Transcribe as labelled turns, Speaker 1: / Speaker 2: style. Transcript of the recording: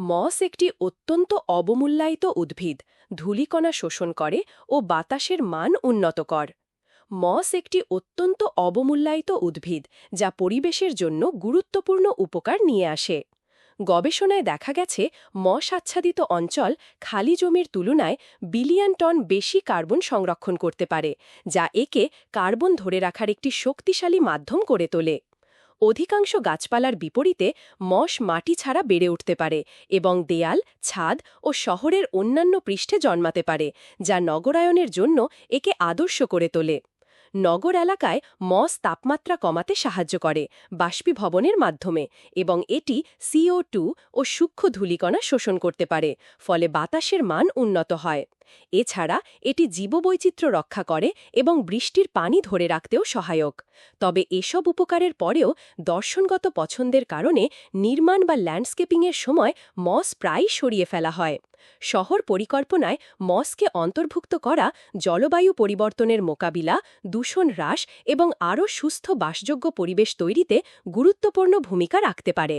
Speaker 1: মস একটি অত্যন্ত অবমূল্যায়িত উদ্ভিদ, ধূলিকণা শোষণ করে ও বাতাসের মান উন্নত কর। মস একটি অত্যন্ত অবমূল্যায়িত উদ্ভিদ, যা পরিবেশের জন্য গুরুত্বপূর্ণ উপকার নিয়ে আসে। গবেষণায় দেখা গেছে, মস আচ্ছাদিত অঞ্চল খালি জমির তুলনায় বিলিয়ন টন বেশি কার্বন সংরক্ষণ করতে পারে, যা একে কার্বন ধরে রাখার একটি শক্তিশালী মাধ্যম করে তোলে। অধিকাংশ গাছপালার বিপরীতে মশ মাটি ছাড়া বেড়ে উঠতে পারে এবং দেয়াল, ছাদ ও শহরের অন্যান্য পৃষ্ঠে জন্মাতে পারে, যা নগরায়নের জন্য একে আদর্শ করে তোলে। নগর এলাকায় মস তাপমাত্রা কমাতে সাহায্য করে বাষ্পীভবনের মাধ্যমে এবং এটি সিও ও সূক্ষ্ম ধূলিকণা শোষণ করতে পারে, ফলে বাতাসের মান উন্নত হয়। এছাড়া এটি জীববৈচিত্র্য রক্ষা করে এবং বৃষ্টির পানি ধরে রাখতেও সহায়ক। তবে এসব উপকারের পরেও দর্শনগত পছন্দের কারণে নির্মাণ বা ল্যান্ডস্কেপিংয়ের সময় মস প্রায় সরিয়ে ফেলা হয়। শহর পরিকল্পনায় মসকে অন্তর্ভুক্ত করা, জলবায়ু পরিবর্তনের মোকাবিলা, দূষণ হ্রাস এবং আরও সুস্থ বাসযোগ্য পরিবেশ তৈরিতে গুরুত্বপূর্ণ ভূমিকা রাখতে পারে।